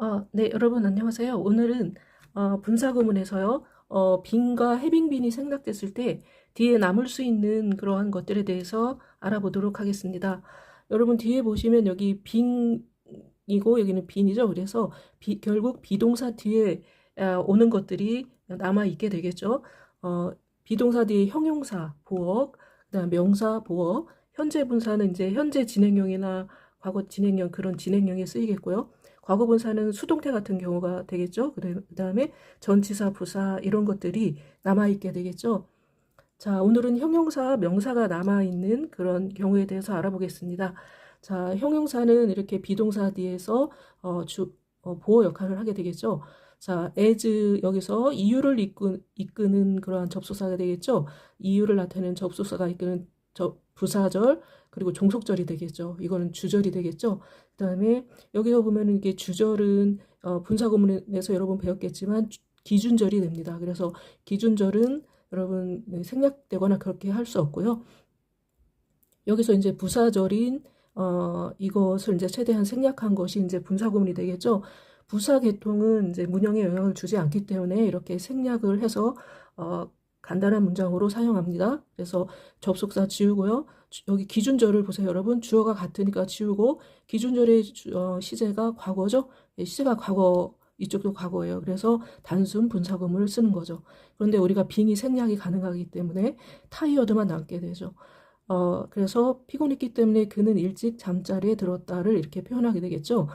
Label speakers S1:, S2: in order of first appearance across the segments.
S1: 아, 네, 여러분 안녕하세요. 오늘은 어, 분사구문에서요, 어, 빈과 해빙빈이 생략됐을 때 뒤에 남을 수 있는 그러한 것들에 대해서 알아보도록 하겠습니다. 여러분 뒤에 보시면 여기 빈이고 여기는 빈이죠. 그래서 비- 결국 비동사 뒤에 아, 오는 것들이 남아 있게 되겠죠. 어, 비동사 뒤에 형용사, 보어, 그다음 명사, 보어, 현재 분사는 이제 현재 진행형이나 과거 진행형 그런 진행형에 쓰이겠고요. 과거 분사는 수동태 같은 경우가 되겠죠. 그 다음에 전치사, 부사 이런 것들이 남아있게 되겠죠. 자, 오늘은 형용사, 명사가 남아있는 그런 경우에 대해서 알아보겠습니다. 자, 형용사는 이렇게 비동사 뒤에서 어, 주, 어, 보호 역할을 하게 되겠죠. 자, as 여기서 이유를 이끄, 이끄는 그러한 접속사가 되겠죠. 이유를 나타내는 접속사가 이끄는 저, 부사절 그리고 종속절이 되겠죠. 이거는 주절이 되겠죠. 그 다음에 여기서 보면은 이게 주절은 어, 분사구문에서 여러분 배웠겠지만 주- 기준절이 됩니다. 그래서 기준절은 여러분 네, 생략되거나 그렇게 할 수 없고요. 여기서 이제 부사절인 어, 이것을 이제 최대한 생략한 것이 이제 분사구문이 되겠죠. 부사 계통은 이제 문형에 영향을 주지 않기 때문에 이렇게 생략을 해서 어, 간단한 문장으로 사용합니다. 그래서 접속사 지우고요. 주- 여기 기준절을 보세요, 여러분. 주어가 같으니까 지우고 기준절의 주- 어, 시제가 과거죠. 예, 시제가 과거 이쪽도 과거예요. 그래서 단순 분사구문을 쓰는 거죠. 그런데 우리가 빙이 생략이 가능하기 때문에 타이어드만 남게 되죠. 어, 그래서 피곤했기 때문에 그는 일찍 잠자리에 들었다를 이렇게 표현하게 되겠죠.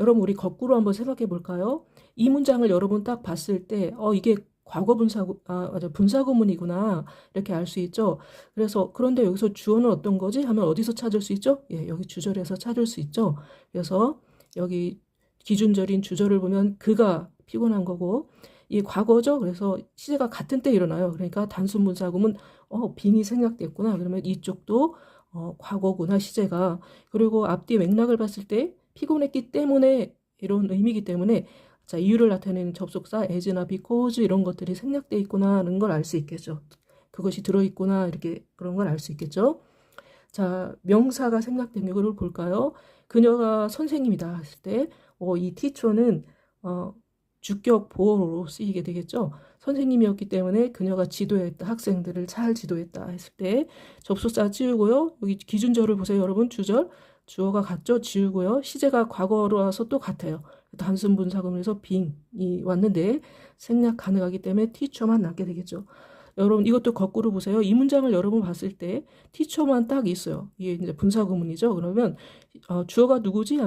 S1: 여러분, 우리 거꾸로 한번 생각해 볼까요? 이 문장을 여러분 딱 봤을 때, 어, 이게 과거 분사구, 아, 맞아, 분사구문이구나. 이렇게 알 수 있죠. 그래서, 그런데 여기서 주어는 어떤 거지? 하면 어디서 찾을 수 있죠? 예, 여기 주절에서 찾을 수 있죠. 그래서, 여기 기준절인 주절을 보면 그가 피곤한 거고, 이 과거죠. 그래서 시제가 같은 때 일어나요. 그러니까 단순 분사구문, 어, 빙이 생략됐구나. 그러면 이쪽도 어, 과거구나, 시제가. 그리고 앞뒤 맥락을 봤을 때 피곤했기 때문에 이런 의미이기 때문에 자, 이유를 나타내는 접속사 as나 because 이런 것들이 생략돼 있구나 하는 걸 알 수 있겠죠. 그것이 들어있구나 이렇게 그런 걸 알 수 있겠죠. 자, 명사가 생략된 경우를 볼까요? 그녀가 선생님이다 했을 때, 어, 이 teacher는 어, 주격 보어로 쓰이게 되겠죠. 선생님이었기 때문에 그녀가 지도했다, 학생들을 잘 지도했다 했을 때 접속사 지우고요. 여기 기준절을 보세요, 여러분. 주절, 주어가 같죠? 지우고요. 시제가 과거로 와서 또 같아요. 단순 분사구문에서 빙이 왔는데 생략 가능하기 때문에 teacher만 남게 되겠죠. 여러분 이것도 거꾸로 보세요. 이 문장을 여러분 봤을 때 teacher만 딱 있어요. 이게 이제 분사 구문이죠. 그러면 어, 주어가 누구지?